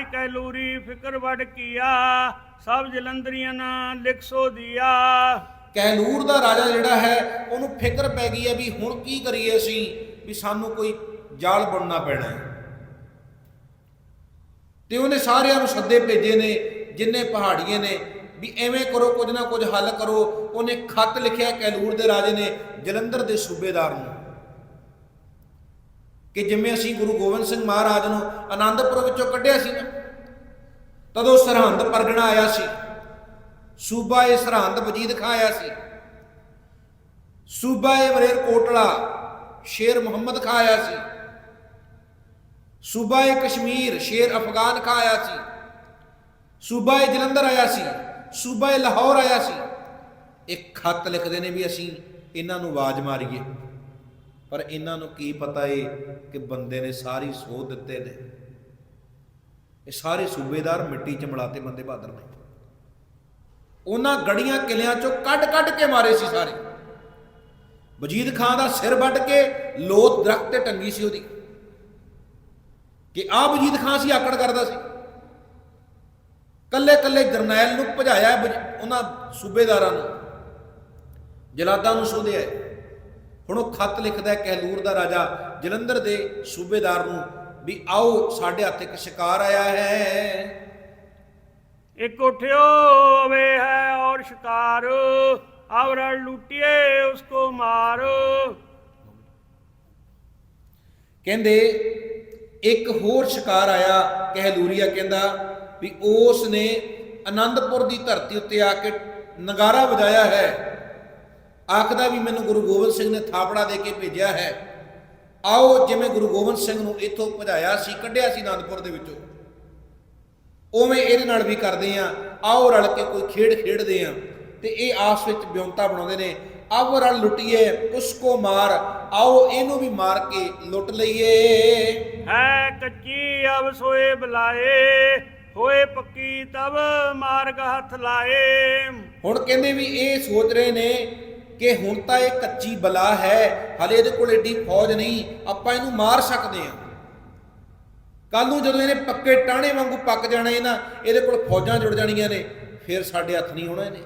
ਆਜ ਕੈ ਲੂਰੀ ਫਿਕਰ ਵਡ ਕੀਆ, ਸਭ ਜਲੰਧਰੀਆਂ ਨਾ ਲਿਖ ਸੋ ਦੀਆ। ਕੈਲੂਰ ਦਾ ਰਾਜਾ ਜਿਹੜਾ ਹੈ, ਉਹਨੂੰ ਫਿਕਰ ਪੈ ਗਈ ਹੈ ਵੀ ਹੁਣ ਕੀ ਕਰੀਏ ਅਸੀਂ, ਵੀ ਸਾਨੂੰ ਕੋਈ ਜਾਲ ਬੁਣਨਾ ਪੈਣਾ ਹੈ। ਤੇ ਉਹਨੇ ਸਾਰਿਆਂ ਨੂੰ ਸੱਦੇ ਭੇਜੇ ਨੇ, ਜਿੰਨੇ ਪਹਾੜੀਏ ਨੇ, ਵੀ ਐਵੇਂ ਕਰੋ, ਕੁਝ ਨਾ ਕੁਝ ਹੱਲ ਕਰੋ। ਉਹਨੇ ਖੱਤ ਲਿਖਿਆ ਕੈਲੂਰ ਦੇ ਰਾਜੇ ਨੇ, ਜਲੰਧਰ ਦੇ ਸੂਬੇਦਾਰ ਨੂੰ। ਕਿ ਜਿਵੇਂ ਅਸੀਂ ਗੁਰੂ ਗੋਬਿੰਦ ਸਿੰਘ ਮਹਾਰਾਜ ਨੂੰ ਆਨੰਦਪੁਰ ਵਿੱਚੋਂ ਕੱਢਿਆ ਸੀ ਨਾ, ਤਦੋਂ ਸਰਹੰਦ ਪਰਗਣਾ ਆਇਆ ਸੀ। ਸੂਬਾ ਇਹ ਸਰਹੰਦ ਵਜੀਦ ਖਾਂ ਆਇਆ ਸੀ। ਸੂਬਾ ਇਹ ਮਰੇਰ ਕੋਟਲਾ, ਸ਼ੇਰ ਮੁਹੰਮਦ ਖਾਂ ਆਇਆ ਸੀ। ਸੂਬਾ ਇਹ ਕਸ਼ਮੀਰ, ਸ਼ੇਰ ਅਫਗਾਨ ਖਾਂ ਆਇਆ ਸੀ। ਸੂਬਾ ਇਹ ਜਲੰਧਰ ਆਇਆ ਸੀ। ਸੂਬਾ ਇਹ ਲਾਹੌਰ ਆਇਆ ਸੀ। ਇੱਕ ਖੱਤ ਲਿਖਦੇ ਨੇ ਵੀ ਅਸੀਂ ਇਹਨਾਂ ਨੂੰ ਆਵਾਜ਼ ਮਾਰੀਏ। ਪਰ ਇਹਨਾਂ ਨੂੰ ਕੀ ਪਤਾ ਏ ਕਿ ਬੰਦੇ ਨੇ ਸਾਰੀ ਸੋਧ ਦਿੱਤੇ ਨੇ? ਇਹ ਸਾਰੇ ਸੂਬੇਦਾਰ ਮਿੱਟੀ ਚ ਮਿਲਾਤੇ ਬੰਦੇ ਬਹਾਦਰ ਨੇ। ਉਹਨਾਂ ਗੜੀਆਂ ਕਿਲਿਆਂ ਚੋਂ ਕੱਢ ਕੱਢ ਕੇ ਮਾਰੇ ਸੀ ਸਾਰੇ। ਵਜੀਦ ਖਾਨ ਦਾ ਸਿਰ ਵੱਢ ਕੇ ਲੋਤ ਦਰਖਤ ਤੇ ਟੰਗੀ ਸੀ ਉਹਦੀ। ਕਿ ਆ ਵਜੀਦ ਖਾਨ ਸੀ, ਆਕੜ ਕਰਦਾ ਸੀ। ਕੱਲੇ ਕੱਲੇ ਜਰਨੈਲ ਨੂੰ ਭਜਾਇਆ ਵਜ- ਉਹਨਾਂ ਸੂਬੇਦਾਰਾਂ ਨੂੰ। ਜਲਾਦਾਂ ਨੂੰ ਸੋਧਿਆ ਹੁਣ ਉਹ ਖੱਤ ਲਿਖਦਾ ਹੈ ਕਹਿਲੂਰ ਦਾ ਰਾਜਾ ਜਲੰਧਰ ਦੇ ਸੂਬੇਦਾਰ ਨੂੰ ਵੀ ਆਓ ਸਾਡੇ ਹੱਥ ਇੱਕ ਸ਼ਿਕਾਰ ਆਇਆ ਹੈ। ਇੱਕ ਉਠਿਓ ਵੇ ਹੈ ਔਰ ਸ਼ਿਕਾਰ। ਆਵਰ ਲੁੱਟਿਏ ਉਸਕੋ ਮਾਰ। ਕਹਿੰਦੇ ਇੱਕ ਹੋਰ ਸ਼ਿਕਾਰ ਆਇਆ ਕਹਿਲੂਰੀਆ ਕਹਿੰਦਾ ਵੀ ਉਸ ਨੇ ਆਨੰਦਪੁਰ ਦੀ ਧਰਤੀ ਉੱਤੇ ਆ ਕੇ ਨਗਾਰਾ ਵਜਾਇਆ ਹੈ। ਆਖਦਾ ਵੀ ਮੈਨੂੰ ਗੁਰੂ ਗੋਬਿੰਦ ਸਿੰਘ ਨੇ ਥਾਪੜਾ ਦੇ ਕੇ ਭੇਜਿਆ ਹੈ। ਆਓ ਜਿਵੇਂ ਗੁਰੂ ਗੋਬਿੰਦ ਸਿੰਘ ਨੂੰ ਇੱਥੋਂ ਭਜਾਇਆ ਸੀ ਕੱਢਿਆ ਸੀ ਆਨੰਦਪੁਰ ਦੇ ਵਿੱਚੋਂ। ਉਵੇਂ ਇਹਦੇ ਨਾਲ ਵੀ ਕਰਦੇ ਆ ਆਓ ਰਲ ਕੇ ਕੋਈ ਖੇਡ ਖੇਡਦੇ ਆ ਤੇ ਇਹ ਆਪਸ ਵਿੱਚ ਵਿਉਂਤਾ ਬਣਾਉਂਦੇ ਨੇ। ਆਓ ਰਲ ਲੁੱਟੀਏ ਉਸਕੋ ਮਾਰ। ਆਓ ਇਹਨੂੰ ਵੀ ਮਾਰ ਕੇ ਲੁੱਟ ਲਈਏ। ਹੈ ਕੱਚੀ ਅਬ ਸੋਏ ਬੁਲਾਏ ਹੋਏ ਪੱਕੀ ਤਬ ਮਾਰਗ ਹੱਥ ਲਾਏ। ਹੁਣ ਕਹਿੰਦੇ ਵੀ ਇਹ ਸੋਚ ਰਹੇ ਨੇ ਕਿ ਹੁਣ ਤਾਂ ਇਹ ਕੱਚੀ ਬਲਾ ਹੈ, ਹਲੇ ਇਹਦੇ ਕੋਲ ਏਡੀ ਫੌਜ ਨਹੀਂ, ਆਪਾਂ ਇਹਨੂੰ ਮਾਰ ਸਕਦੇ ਹਾਂ। ਕੱਲ ਨੂੰ ਜਦੋਂ ਇਹਨੇ ਪੱਕੇ ਟਾਣੇ ਵਾਂਗੂ ਪੱਕ ਜਾਣਾ ਇਹ ਨਾ ਇਹਦੇ ਕੋਲ ਫੌਜਾਂ ਜੁੜ ਜਾਣੀਆਂ ਨੇ, ਫਿਰ ਸਾਡੇ ਹੱਥ ਨਹੀਂ ਹੋਣਾ ਇਹਨੇ।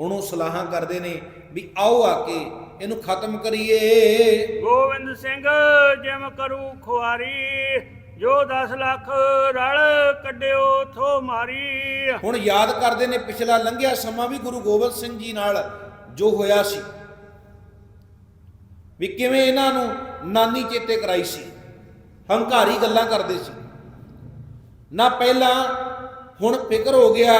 ਹੁਣ ਉਹ ਸਲਾਹਾਂ ਕਰਦੇ ਨੇ ਵੀ ਆਓ ਆ ਕੇ ਇਹਨੂੰ ਖਤਮ ਕਰੀਏ। ਗੋਬਿੰਦ ਸਿੰਘ, ਜਿਮ ਕਰੂ ਖੁਆਰੀ। ਜੋ 10 ਲੱਖ ਰਲ ਕੱਢਿਓ ਥੋ ਮਾਰੀ। ਹੁਣ ਯਾਦ ਕਰਦੇ ਨੇ ਪਿਛਲਾ ਲੰਘਿਆ ਸਮਾਂ ਵੀ ਗੁਰੂ ਗੋਬਿੰਦ ਸਿੰਘ ਜੀ ਨਾਲ ਜੋ ਹੋਇਆ ਸੀ। ਵੀ ਕਿਵੇਂ ਇਹਨਾਂ ਨੂੰ ਨਾਨੀ ਚੇਤੇ ਕਰਾਈ ਸੀ। ਹੰਕਾਰੀ ਗੱਲਾਂ ਕਰਦੇ ਸੀ। ਨਾ ਪਹਿਲਾਂ ਹੁਣ ਫਿਕਰ ਹੋ ਗਿਆ,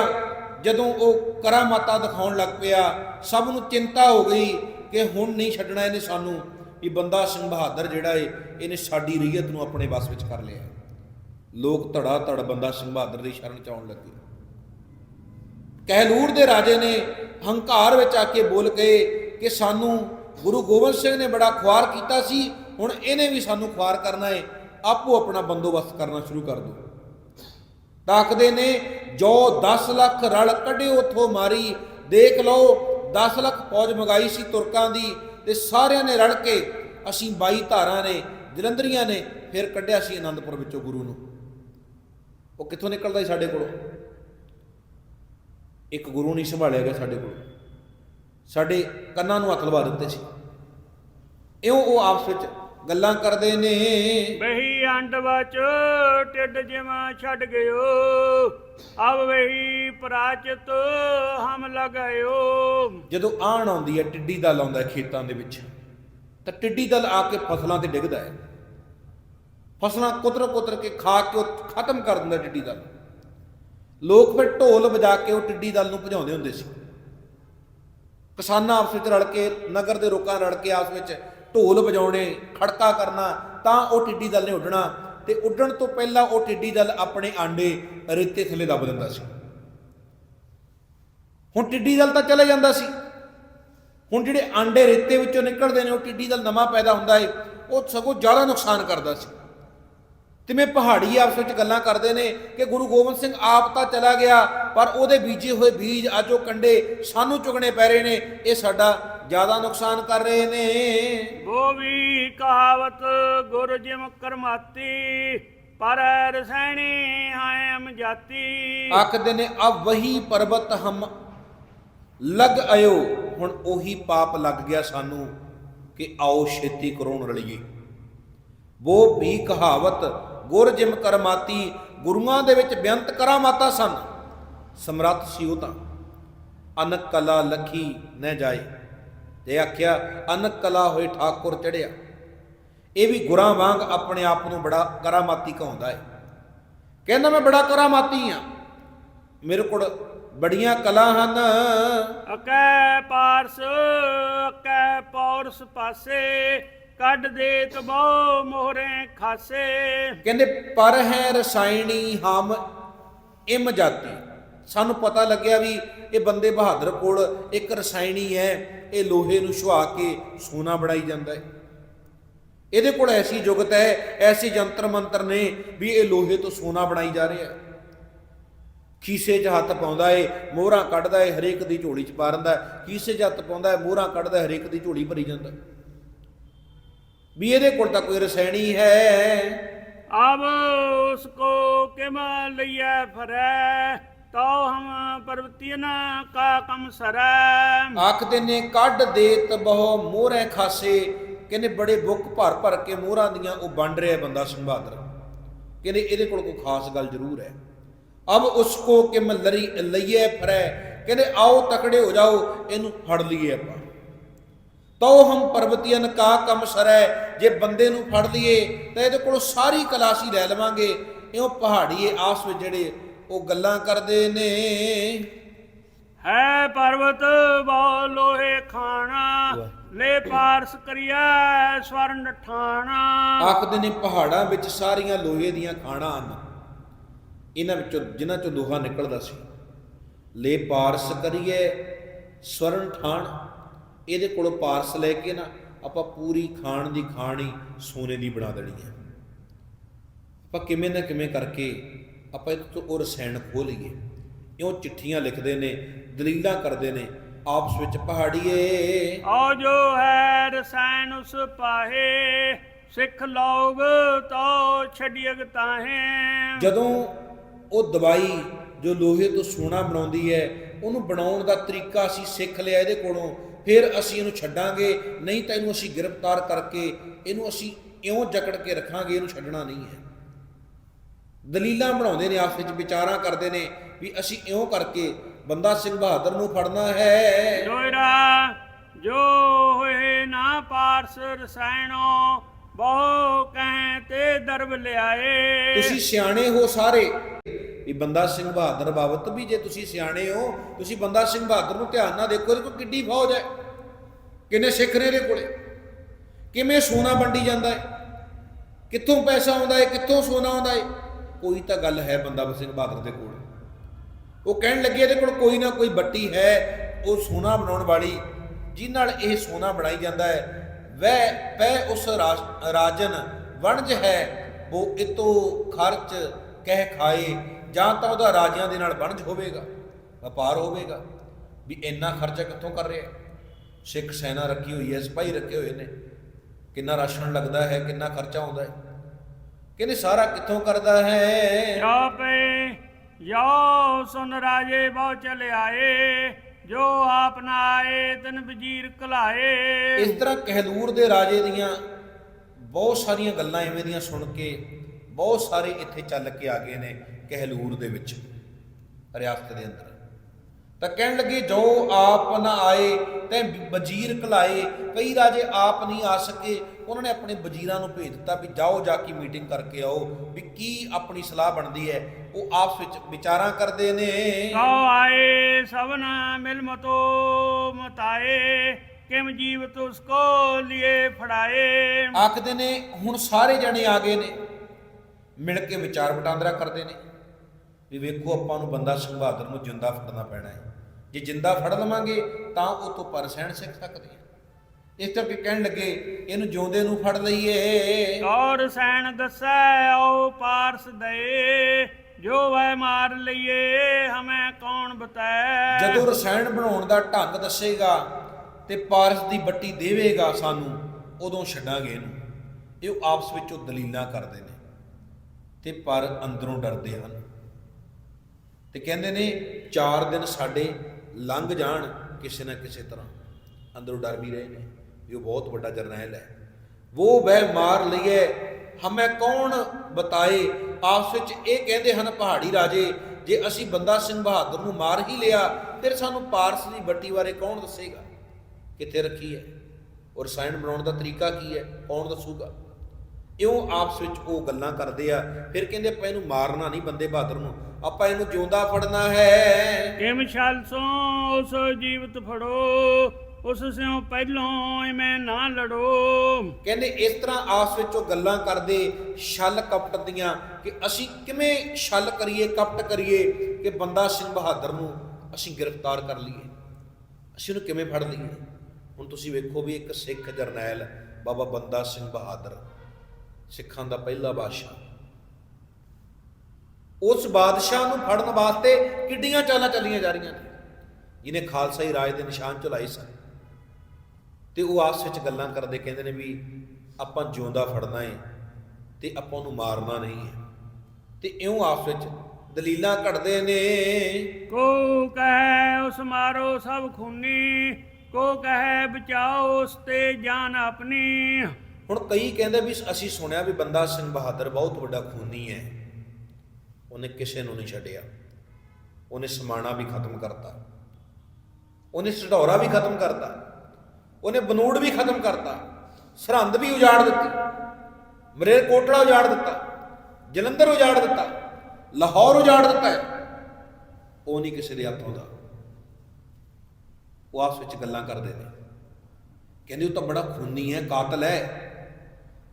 ਜਦੋਂ ਉਹ ਕਰਾਮਾਤਾ ਦਿਖਾਉਣ ਲੱਗ ਪਿਆ, ਸਭ ਨੂੰ ਚਿੰਤਾ ਹੋ ਗਈ ਕਿ ਹੁਣ ਨਹੀਂ ਛੱਡਣਾ ਇਹਨੇ ਸਾਨੂੰ। ਵੀ ਬੰਦਾ ਸਿੰਘ ਬਹਾਦਰ ਜਿਹੜਾ ਏ, ਇਹਨੇ ਸਾਡੀ ਰੀਅਤ ਨੂੰ ਆਪਣੇ ਵੱਸ ਵਿੱਚ ਕਰ ਲਿਆ ਲੋਕ ਧੜਾ ਧੜ ਬੰਦਾ ਸਿੰਘ ਬਹਾਦਰ ਦੀ ਸ਼ਰਨ ਚ ਆਉਣ ਲੱਗੇ। ਕਹਿਲੂਰ ਦੇ ਰਾਜੇ ਨੇ ਹੰਕਾਰ ਵਿੱਚ ਆ ਕੇ ਬੋਲ ਗਏ ਕਿ ਸਾਨੂੰ ਗੁਰੂ ਗੋਬਿੰਦ ਸਿੰਘ ਨੇ ਬੜਾ ਖੁਆਰ ਕੀਤਾ ਸੀ, ਹੁਣ ਇਹਨੇ ਵੀ ਸਾਨੂੰ ਖੁਆਰ ਕਰਨਾ ਏ, ਆਪੋ ਆਪਣਾ ਬੰਦੋਬਸਤ ਕਰਨਾ ਸ਼ੁਰੂ ਕਰ ਦਿਓ ਤਾਕਦੇ ਨੇ, ਜੋ 10 ਲੱਖ ਰਲ ਕੱਢਿਓ ਉਥੋਂ ਮਾਰੀ, ਦੇਖ ਲਓ 10 ਲੱਖ ਫੌਜ ਮੰਗਾਈ ਸੀ ਤੁਰਕਾਂ ਦੀ ਤੇ ਸਾਰਿਆਂ ਨੇ ਰਲ ਕੇ ਅਸੀਂ 22 ਧਾਰਾਂ ਨੇ, ਜਲੰਧਰੀਆਂ ਨੇ ਫਿਰ ਕੱਢਿਆ ਸੀ ਆਨੰਦਪੁਰ ਵਿੱਚੋਂ ਗੁਰੂ ਨੂੰ। ਉਹ ਕਿੱਥੋਂ ਨਿਕਲਦਾ ਸੀ ਸਾਡੇ ਕੋਲੋਂ? ਇੱਕ ਗੁਰੂ ਨਹੀਂ ਸੰਭਾਲਿਆ ਗਿਆ ਸਾਡੇ ਕੋਲ। ਸਾਡੇ ਕੰਨਾਂ ਨੂੰ ਹੱਥ ਲਵਾ ਦਿੱਤੇ ਸੀ। ਇਉਂ ਉਹ ਆਪਸ ਵਿੱਚ ਗੱਲਾਂ ਕਰਦੇ ਨੇ। ਬਹੀ ਅੰਡ ਵਿੱਚ ਟਿੱਡ ਜਿਵੇਂ ਛੱਡ ਗਿਓ ਅਬ ਵਹੀ ਪ੍ਰਾਚਿਤ ਹਮ ਲਗਾਇਓ। ਜਦੋਂ ਆਣ ਆਉਂਦੀ ਹੈ ਟਿੱਡੀ ਦਲ ਆਉਂਦਾ ਹੈ ਖੇਤਾਂ ਦੇ ਵਿੱਚ। ਤਾਂ ਟਿੱਡੀ ਦਲ ਆ ਕੇ ਫਸਲਾਂ ਤੇ ਡਿੱਗਦਾ ਹੈ। ਫਸਲਾਂ ਕੁਤਰ ਕੁਤਰ ਕੇ ਖਾ ਕੇ ਖਤਮ ਕਰ ਦਿੰਦਾ ਟਿੱਡੀ ਦਲ। ਲੋਕ ਫਿਰ ਢੋਲ ਵਜਾ ਕੇ ਉਹ ਟਿੱਡੀ ਦਲ ਨੂੰ ਭਜਾਉਂਦੇ ਹੁੰਦੇ ਸੀ। ਕਿਸਾਨਾਂ ਆਪਸ ਵਿੱਚ ਰਲ ਕੇ ਨਗਰ ਦੇ ਲੋਕਾਂ ਰਲ ਕੇ ਆਪਸ ਵਿੱਚ ਢੋਲ ਵਜਾਉਣੇ, ਖੜਕਾ ਕਰਨਾ, ਤਾਂ ਉਹ ਟਿੱਡੀ ਦਲ ਨੇ ਉੱਡਣਾ ਤੇ ਉੱਡਣ ਤੋਂ ਪਹਿਲਾਂ ਉਹ ਟਿੱਡੀ ਦਲ ਆਪਣੇ ਆਂਡੇ ਰੇਤੇ ਥੱਲੇ ਦੱਬ ਦਿੰਦਾ ਸੀ। ਹੁਣ ਟਿੱਡੀ ਦਲ ਤਾਂ ਚਲੇ ਜਾਂਦਾ ਸੀ। ਹੁਣ ਜਿਹੜੇ ਆਂਡੇ ਰੇਤੇ ਵਿੱਚੋਂ ਨਿਕਲਦੇ ਨੇ, ਉਹ ਟਿੱਡੀ ਦਲ ਨਵਾਂ ਪੈਦਾ ਹੁੰਦਾ ਏ, ਉਹ ਸਗੋਂ ਜ਼ਿਆਦਾ ਨੁਕਸਾਨ ਕਰਦਾ ਸੀ। ਤੇ ਮੈਂ ਪਹਾੜੀ ਆਪਸ ਵਿੱਚ ਗੱਲਾਂ ਕਰਦੇ ਨੇ ਕਿ ਗੁਰੂ ਗੋਬਿੰਦ ਸਿੰਘ ਆਪ ਤਾਂ ਚਲਾ ਗਿਆ, ਪਰ ਉਹਦੇ ਬੀਜੇ ਹੋਏ ਬੀਜ ਅੱਜ ਉਹ ਕੰਡੇ ਸਾਨੂੰ ਚੁਗਣੇ ਪੈ ਰਹੇ ਨੇ, ਇਹ ਸਾਡਾ ਜ਼ਿਆਦਾ ਨੁਕਸਾਨ ਕਰ ਰਹੇ ਨੇ। ਉਹ ਵੀ ਕਹਾਵਤ ਗੁਰ ਜਿਮ ਕਰਮਾਤੀ ਪਰ ਰਸੈਣੀ ਹੈ ਅਮ ਜਾਤੀ। ਆਖਦੇ ਨੇ ਅਬ ਵਹੀ ਪਰਬਤ ਹਮ ਲਗ ਆਇਓ। ਹੁਣ ਉਹੀ ਪਾਪ ਲੱਗ ਗਿਆ ਸਾਨੂੰ ਕਿ ਆਓ ਛੇਤੀ ਕਰੋਣ ਰਲੀਏ। ਉਹ ਵੀ ਕਹਾਵਤ ਗੁਰ ਜਿਮ ਕਰਮਾਤੀ ਗੁਰੂਆਂ ਦੇ ਵਿੱਚ ਬੇਅੰਤ ਕਰਾਮਾਤਾਂ ਸਨ। ਸਮਰੱਥ ਸੀ ਉਹ ਤਾਂ। ਅਨਕ ਕਲਾ ਲਖੀ ਨ ਜਾਏ। ਤੇ ਆਖਿਆ ਅਨਕ ਕਲਾ ਹੋਏ ਠਾਕੁਰ ਚੜਿਆ ਇਹ ਵੀ ਗੁਰਾਂ ਵਾਂਗ ਆਪਣੇ ਆਪ ਨੂੰ ਬੜਾ ਕਰਾਮਾਤੀ ਕਹਾਉਂਦਾ ਹੈ ਕਹਿੰਦਾ ਮੈਂ ਬੜਾ ਕਰਾਮਾਤੀ ਆ। ਮੇਰੇ ਕੋਲ ਬੜੀਆਂ ਕਲਾ ਹਨ। ਅਕੈ ਪਾਰਸ ਅਕੈ ਪੌਰਸ ਪਾਸੇ ਕੱਢ ਦੇ ਤਬੋ ਮੋਹਰੇ ਖਾਸੇ। ਕਹਿੰਦੇ ਪਰ ਹੈ ਰਸਾਇਣੀ ਹਮ ਇਮ ਜਾਤੀ। ਸਾਨੂੰ ਪਤਾ ਲੱਗਿਆ ਵੀ ਇਹ ਬੰਦੇ ਬਹਾਦਰ ਕੋਲ ਇੱਕ ਰਸਾਇਣੀ ਹੈ, ਇਹ ਲੋਹੇ ਨੂੰ ਸੁਹਾ ਕੇ ਸੋਨਾ ਬਣਾਈ ਜਾਂਦਾ ਹੈ। ਇਹਦੇ ਕੋਲ ਐਸੀ ਜੁਗਤ ਹੈ, ਐਸੀ ਜੰਤਰ ਮੰਤਰ ਨੇ ਵੀ ਇਹ ਲੋਹੇ ਤੋਂ ਸੋਨਾ ਬਣਾਈ ਜਾ ਰਿਹਾ ਹੈ। ਖੀਸੇ 'ਚ ਹੱਥ ਪਾਉਂਦਾ ਏ, ਮੋਹਰਾਂ ਕੱਢਦਾ ਏ, ਹਰੇਕ ਦੀ ਝੋਲੀ 'ਚ ਪਾ ਦਿੰਦਾ ਖੀਸੇ 'ਚ ਹੱਥ ਪਾਉਂਦਾ ਏ, ਮੋਹਰਾਂ ਕੱਢਦਾ ਹਰੇਕ ਦੀ ਝੋਲੀ ਭਰੀ ਜਾਂਦਾ ਵੀ ਇਹਦੇ ਕੋਲ ਤਾਂ ਕੋਈ ਰਸਾਇਣੀ ਹੈ। ਅਬ ਉਸਕੋ ਕਿਮ ਲਈਐ ਫਰੈ? ਤੋ ਹਮ ਪਰਵਤੀਨ ਕਾ ਕਮ ਸਰੈ। ਆਖਦੇ ਨੇ ਕੱਢ ਦੇਤ ਬਹੁ ਮੋਹਰੇ ਖਾਸੇ। ਕਹਿੰਦੇ, ਬੜੇ ਬੁੱਕ ਭਰ ਭਰ ਕੇ ਮੋਹਰਾਂ ਦੀਆਂ ਉਹ ਵੰਡ ਰਿਹਾ ਬੰਦਾ ਸਿੰਘ ਬਹਾਦਰ ਕਹਿੰਦੇ, ਇਹਦੇ ਕੋਲ ਕੋਈ ਖਾਸ ਗੱਲ ਜ਼ਰੂਰ ਹੈ। ਅਬ ਉਸਕੋ ਕਿਮ ਲਰੀ ਲਈਏ ਫਰੈ। ਕਹਿੰਦੇ, ਆਓ ਤਕੜੇ ਹੋ ਜਾਓ, ਇਹਨੂੰ ਫੜ ਲਈਏ ਆਪਾਂ। ਤੋ ਹਮ ਪਰਬਤੀਨ ਕਾ ਕਮ ਸਰੈ। ਜੇ ਬੰਦੇ ਨੂੰ ਫੜ ਲਈਏ, ਤਾਂ ਇਹਦੇ ਕੋਲੋਂ ਸਾਰੀ ਕਲਾਸੀ ਲੈ ਲਵਾਂਗੇ। ਇਉਂ ਪਹਾੜੀਏ, ਆਸ ਵਿੱਚ ਜਿਹੜੇ ਉਹ ਗੱਲਾਂ ਕਰਦੇ ਨੇ। ਹੈ ਪਰਵਤ ਬਹੁ ਲੋਹੇ ਖਾਣਾ ਲੈ ਪਾਰਸ ਕਰਿਆ ਸਵਰਨ ਠਾਣਾ। ਆਖਦੇ ਨੇ ਪਹਾੜਾਂ ਵਿੱਚ ਸਾਰੀਆਂ ਲੋਹੇ ਦੀਆਂ ਖਾਣਾਂ ਹਨ। ਇਹਨਾਂ ਵਿੱਚੋਂ ਜਿਨ੍ਹਾਂ ਚੋਂ ਲੋਹਾ ਨਿਕਲਦਾ ਸੀ। ਲੈ ਪਾਰਸ ਕਰੀਏ ਸਵਰਨ ਠਾਣ। ਇਹਦੇ ਕੋਲੋਂ ਪਾਰਸ ਲੈ ਕੇ ਨਾ ਆਪਾਂ ਪੂਰੀ ਖਾਣ ਦੀ ਖਾਣੀ ਸੋਨੇ ਦੀ ਬਣਾ ਦੇਣੀ ਹੈ। ਆਪਾਂ ਕਿਵੇਂ ਨਾ ਕਿਵੇਂ ਕਰਕੇ ਆਪਾਂ ਇਹ ਤੋਂ ਉਹ ਰਸਾਇਣ ਖੋਹ ਲਈਏ। ਇਉਂ ਚਿੱਠੀਆਂ ਲਿਖਦੇ ਨੇ ਦਲੀਲਾਂ ਕਰਦੇ ਨੇ ਆਪਸ ਵਿੱਚ ਪਹਾੜੀਏ। ਔ ਜੋ ਹੈ ਰਸਾਇਣ ਉਸ ਪਾਹੇ ਸਿੱਖ ਲੋਗ ਤੋ ਛੜਿයਗ ਤਾਹੇ। ਜਦੋਂ ਉਹ ਦਵਾਈ ਜੋ ਲੋਹੇ ਤੋਂ ਸੋਨਾ ਬਣਾਉਂਦੀ ਹੈ ਉਹਨੂੰ ਬਣਾਉਣ ਦਾ ਤਰੀਕਾ ਅਸੀਂ ਸਿੱਖ ਲਿਆ ਇਹਦੇ ਕੋਲੋਂ ਫਿਰ ਅਸੀਂ ਇਹਨੂੰ ਛੱਡਾਂਗੇ ਨਹੀਂ ਤਾਂ ਇਹਨੂੰ ਅਸੀਂ ਗ੍ਰਿਫਤਾਰ ਕਰਕੇ ਇਹਨੂੰ ਅਸੀਂ ਇਉਂ ਜਕੜ ਕੇ ਰੱਖਾਂਗੇ ਇਹਨੂੰ ਛੱਡਣਾ ਨਹੀਂ ਹੈ। ਦਲੀਲਾਂ ਬਣਾਉਂਦੇ ਨੇ ਆਪਸ ਵਿੱਚ ਵਿਚਾਰਾਂ ਕਰਦੇ ਨੇ ਵੀ ਅਸੀਂ ਇਉਂ ਕਰਕੇ ਬੰਦਾ ਸਿੰਘ ਬਹਾਦਰ ਨੂੰ ਫੜਨਾ ਹੈ। ਜੋਇਰਾ ਜੋ ਹੋਏ ਨਾ ਪਾਰਸ ਰਸਾਇਣੋ ਬਹੁ ਕਹਿ ਤੇ ਦਰਬ ਲਿਆਏ। ਤੁਸੀਂ ਸਿਆਣੇ ਹੋ ਸਾਰੇ। ਵੀ ਬੰਦਾ ਸਿੰਘ ਬਹਾਦਰ ਬਾਬਤ ਵੀ ਜੇ ਤੁਸੀਂ ਸਿਆਣੇ ਹੋ ਤੁਸੀਂ ਬੰਦਾ ਸਿੰਘ ਬਹਾਦਰ ਨੂੰ ਧਿਆਨ ਨਾਲ ਦੇਖੋ ਇਹਦੇ ਕੋਲ ਕਿੱਡੀ ਫੌਜ ਹੈ। ਕਿੰਨੇ ਸਿੱਖ ਨੇ ਇਹਦੇ ਕੋਲੇ। ਕਿਵੇਂ ਸੋਨਾ ਵੰਡੀ ਜਾਂਦਾ ਹੈ। ਕਿੱਥੋਂ ਪੈਸਾ ਆਉਂਦਾ ਹੈ ਕਿੱਥੋਂ ਸੋਨਾ ਆਉਂਦਾ ਹੈ। ਕੋਈ ਤਾਂ ਗੱਲ ਹੈ ਬੰਦਾ ਸਿੰਘ ਬਹਾਦਰ ਦੇ ਕੋਲ। ਉਹ ਕਹਿਣ ਲੱਗੇ ਇਹਦੇ ਕੋਲ ਕੋਈ ਨਾ ਕੋਈ ਬੱਟੀ ਹੈ, ਉਹ ਸੋਨਾ ਬਣਾਉਣ ਵਾਲੀ, ਜਿਸ ਨਾਲ ਇਹ ਸੋਨਾ ਬਣਾਈ ਜਾਂਦਾ ਹੈ। ਵੈ ਪੈ ਉਸ ਰਾਜ- ਰਾਜਨ, ਵਣਜ ਹੈ ਉਹ ਇਤੋਂ ਖਰਚ ਕਹਿ ਖਾਏ, ਜਾਂ ਤਾਂ ਉਹਦਾ ਰਾਜਿਆਂ ਦੇ ਨਾਲ ਵਣਜ ਹੋਵੇਗਾ, ਵਪਾਰ ਹੋਵੇਗਾ, ਵੀ ਇੰਨਾ ਖਰਚਾ ਕਿੱਥੋਂ ਕਰ ਰਿਹਾ ਸਿੱਖ ਸੈਨਾ ਰੱਖੀ ਹੋਈ ਹੈ, ਸਿਪਾਹੀ ਰੱਖੇ ਹੋਏ ਨੇ। ਕਿੰਨਾ ਰਾਸ਼ਨ ਲੱਗਦਾ ਹੈ, ਕਿੰਨਾ ਖਰਚਾ ਆਉਂਦਾ ਹੈ। ਕਹਿੰਦੇ ਸਾਰਾ ਕਿੱਥੋਂ ਕਰਦਾ ਹੈ? ਜਾ ਪਏ ਯੋ ਸੁਨ ਰਾਜੇ ਬਹੁ ਚਲੇ ਆਏ ਜੋ ਆਪ ਨਾ ਆਏ ਤਨ ਵਜ਼ੀਰ ਕਲਾਏ ਇਸ ਤਰ੍ਹਾਂ ਕਹਿਲੂਰ ਦੇ ਰਾਜੇ ਦੀਆਂ ਬਹੁਤ ਸਾਰੀਆਂ ਗੱਲਾਂ ਐਵੇਂ ਦੀਆਂ ਸੁਣ ਕੇ ਬਹੁਤ ਸਾਰੇ ਇੱਥੇ ਚੱਲ ਕੇ ਆ ਗਏ ਨੇ ਕਹਿਲੂਰ ਦੇ ਵਿੱਚ ਰਿਆਸਤ ਦੇ ਅੰਦਰ। ਤਾਂ ਕਹਿਣ ਲੱਗੇ ਜੋ ਆਪ ਨਾ ਆਏ ਤੈ ਵਜ਼ੀਰ ਕਲਾਏ ਕਈ ਰਾਜੇ ਆਪ ਨਹੀਂ ਆ ਸਕੇ ਉਹਨਾਂ ਨੇ ਆਪਣੇ ਵਜ਼ੀਰਾਂ ਨੂੰ ਭੇਜ ਦਿੱਤਾ ਵੀ ਜਾਓ ਜਾ ਕੇ ਮੀਟਿੰਗ ਕਰਕੇ ਆਓ ਵੀ ਕੀ ਆਪਣੀ ਸਲਾਹ ਬਣਦੀ ਹੈ। ਉਹ ਆਪਸ ਵਿੱਚ ਵਿਚਾਰਾਂ ਕਰਦੇ ਨੇ। ਕਉ ਆਏ ਸਭਨ ਮਿਲ ਮਤੋ ਮਤਾਏ ਕਿਮ ਜੀਵਤ ਉਸਕੋ ਲਿਏ ਫੜਾਏ। ਆਖਦੇ ਨੇ ਹੁਣ ਸਾਰੇ ਜਣੇ ਆ ਗਏ ਨੇ। ਮਿਲ ਕੇ ਵਿਚਾਰ ਵਟਾਂਦਰਾ ਕਰਦੇ ਨੇ। ਵੀ ਵੇਖੋ ਆਪਾਂ ਨੂੰ ਬੰਦਾ ਸਿੰਘ ਬਹਾਦਰ ਨੂੰ ਜਿੰਦਾ ਫੜਨਾ ਪੈਣਾ ਹੈ। ਜੇ ਜਿੰਦਾ ਫੜ ਲਵਾਂਗੇ ਤਾਂ ਉਹ ਤੋਂ ਪਰ ਸਹਿਣ ਸਿੱਖ ਸਕਦੇ ਆ ਇਸ ਕਰਕੇ ਕਹਿਣ ਲੱਗੇ ਇਹਨੂੰ ਜਿਉਂਦੇ ਨੂੰ ਫੜ ਲਈਏ। ਔਰ ਸੈਣ ਦੱਸੈ ਓ ਪਾਰਸ ਦਏ ਜੋ ਵੈ ਮਾਰ ਲਈਏ ਹਮੇ ਕੌਣ ਬਤੈ? ਜਦੋਂ ਰਸਾਇਣ ਬਣਾਉਣ ਦਾ ਢੰਗ ਦੱਸੇਗਾ ਤੇ ਪਾਰਸ ਦੀ ਬੱਟੀ ਦੇਵੇਗਾ ਸਾਨੂੰ ਉਦੋਂ ਛੱਡਾਂਗੇ ਇਹਨੂੰ। ਇਹ ਆਪਸ ਵਿੱਚੋਂ ਦਲੀਲਾਂ ਕਰਦੇ ਨੇ ਤੇ ਪਰ ਅੰਦਰੋਂ ਡਰਦੇ ਹਨ। ਤੇ ਕਹਿੰਦੇ ਨੇ 4 ਦਿਨ ਸਾਡੇ ਲੰਘ ਜਾਣ ਕਿਸੇ ਨਾ ਕਿਸੇ ਤਰ੍ਹਾਂ। ਅੰਦਰੋਂ ਡਰ ਵੀ ਰਹੇ ਨੇ। ਵੀ ਉਹ ਬਹੁਤ ਵੱਡਾ ਜਰਨੈਲ ਹੈ। ਉਹ ਵਹਿ ਮਾਰ ਹਮੇ ਕੌਣ ਬਤਾਏ? ਆਪਸ ਵਿੱਚ ਇਹ ਕਹਿੰਦੇ ਹਨ, ਪਹਾੜੀ ਰਾਜੇ, ਜੇ ਅਸੀਂ ਬੰਦਾ ਸਿੰਘ ਬਹਾਦਰ ਨੂੰ ਮਾਰ ਹੀ ਲਿਆ, ਫਿਰ ਸਾਨੂੰ ਪਾਰਸ ਦੀ ਬੱਟੀ ਬਾਰੇ ਕੌਣ ਦੱਸੇਗਾ? ਕਿੱਥੇ ਰੱਖੀ ਹੈ? ਔਰ ਰਸਾਇਣ ਬਣਾਉਣ ਦਾ ਤਰੀਕਾ ਕੀ ਹੈ? ਕੌਣ ਦੱਸੂਗਾ? ਇਉਂ ਆਪਸ ਵਿੱਚ ਉਹ ਗੱਲਾਂ ਕਰਦੇ ਆ, ਫਿਰ ਕਹਿੰਦੇ ਆਪਾਂ ਇਹਨੂੰ ਮਾਰਨਾ ਨਹੀਂ ਬੰਦੇ ਬਹਾਦਰ ਨੂੰ, ਆਪਾਂ ਇਹਨੂੰ ਜਿਉਂਦਾ ਫੜਨਾ ਹੈ। ਕਿਮ ਛਲ ਸੋ ਉਸ ਜੀਵਤ ਫੜੋ। ਉਸ ਸਿਓ ਪਹਿਲੋਂ ਐਵੇਂ ਨਾ ਲੜੋ। ਕਹਿੰਦੇ ਇਸ ਤਰ੍ਹਾਂ ਆਪਸ ਵਿੱਚ ਉਹ ਗੱਲਾਂ ਕਰਦੇ, ਛਲ ਕਪਟ ਦੀਆਂ ਕਿ ਅਸੀਂ ਕਿਵੇਂ ਛਲ ਕਰੀਏ, ਕਪਟ ਕਰੀਏ ਕਿ ਬੰਦਾ ਸਿੰਘ ਬਹਾਦਰ ਨੂੰ ਅਸੀਂ ਗ੍ਰਿਫਤਾਰ ਕਰ ਲਈਏ। ਅਸੀਂ ਉਹਨੂੰ ਕਿਵੇਂ ਫੜ ਲਈਏ? ਹੁਣ ਤੁਸੀਂ ਵੇਖੋ ਵੀ ਇੱਕ ਸਿੱਖ ਜਰਨੈਲ ਬਾਬਾ ਬੰਦਾ ਸਿੰਘ ਬਹਾਦਰ, ਸਿੱਖਾਂ ਦਾ ਪਹਿਲਾ ਬਾਦਸ਼ਾਹ। ਉਸ ਬਾਦਸ਼ਾਹ ਨੂੰ ਫੜਨ ਵਾਸਤੇ ਕਿੱਡੀਆਂ ਚਾਲਾਂ ਚੱਲੀਆਂ ਜਾ ਰਹੀਆਂ ਨੇ, ਜਿਹਨੇ ਖਾਲਸਾਈ ਰਾਜ ਦੇ ਨਿਸ਼ਾਨ ਚਲਾਏ ਸਨ। ਤੇ ਉਹ ਆਪਸ ਵਿੱਚ ਗੱਲਾਂ ਕਰਦੇ ਕਹਿੰਦੇ ਨੇ ਵੀ ਆਪਾਂ ਜਿਉਂਦਾ ਫੜਨਾ ਹੈ ਤੇ ਆਪਾਂ ਉਹਨੂੰ ਮਾਰਨਾ ਨਹੀਂ ਹੈ ਤੇ ਇਉਂ ਆਪਸ ਵਿੱਚ ਦਲੀਲਾਂ ਘੜਦੇ ਨੇ। ਕੋ ਕਹੈ ਉਸ ਮਾਰੋ ਸਭ ਖੂਨੀ ਕੋ ਕਹੈ ਬਚਾਓ ਉਸ ਤੇ ਜਾਨ ਆਪਣੀ। ਹੁਣ ਕਈ ਕਹਿੰਦੇ ਵੀ ਅਸੀਂ ਸੁਣਿਆ ਵੀ ਬੰਦਾ ਸਿੰਘ ਬਹਾਦਰ ਬਹੁਤ ਵੱਡਾ ਖੂਨੀ ਹੈ ਉਹਨੇ ਕਿਸੇ ਨੂੰ ਨਹੀਂ ਛੱਡਿਆ। ਉਹਨੇ ਸਮਾਣਾ ਵੀ ਖਤਮ ਕਰਤਾ। ਉਹਨੇ ਸਢੌਰਾ ਵੀ ਖਤਮ ਕਰਤਾ। ਉਹਨੇ ਬਨੂੜ ਵੀ ਖਤਮ ਕਰਤਾ, ਸਰਹੰਦ ਵੀ ਉਜਾੜ ਦਿੱਤੀ ਮਰੇਰ ਕੋਟੜਾ ਉਜਾੜ ਦਿੱਤਾ, ਜਲੰਧਰ ਉਜਾੜ ਦਿੱਤਾ, ਲਾਹੌਰ ਉਜਾੜ ਦਿੱਤਾ ਉਹ ਨਹੀਂ ਕਿਸੇ ਦੇ ਹੱਥੋਂ ਦਾ। ਉਹ ਆਪਸ ਵਿੱਚ ਗੱਲਾਂ ਕਰਦੇ ਨੇ। ਕਹਿੰਦੇ ਉਹ ਤਾਂ ਬੜਾ ਖੂਨੀ ਹੈ, ਕਾਤਲ ਹੈ।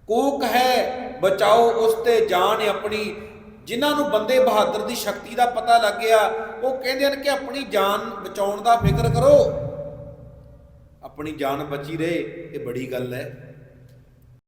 ਕੋਕ ਹੈ, ਬਚਾਓ ਉਸ ਤੇ ਜਾਨ ਆਪਣੀ। ਜਿਨ੍ਹਾਂ ਨੂੰ ਬੰਦੇ ਬਹਾਦਰ ਦੀ ਸ਼ਕਤੀ ਦਾ ਪਤਾ ਲੱਗ ਗਿਆ ਉਹ ਕਹਿੰਦੇ ਹਨ ਕਿ ਆਪਣੀ ਜਾਨ ਬਚਾਉਣ ਦਾ ਫਿਕਰ ਕਰੋ। ਆਪਣੀ ਜਾਨ ਬਚੀ ਰਹੇ ਇਹ ਬੜੀ ਗੱਲ ਹੈ।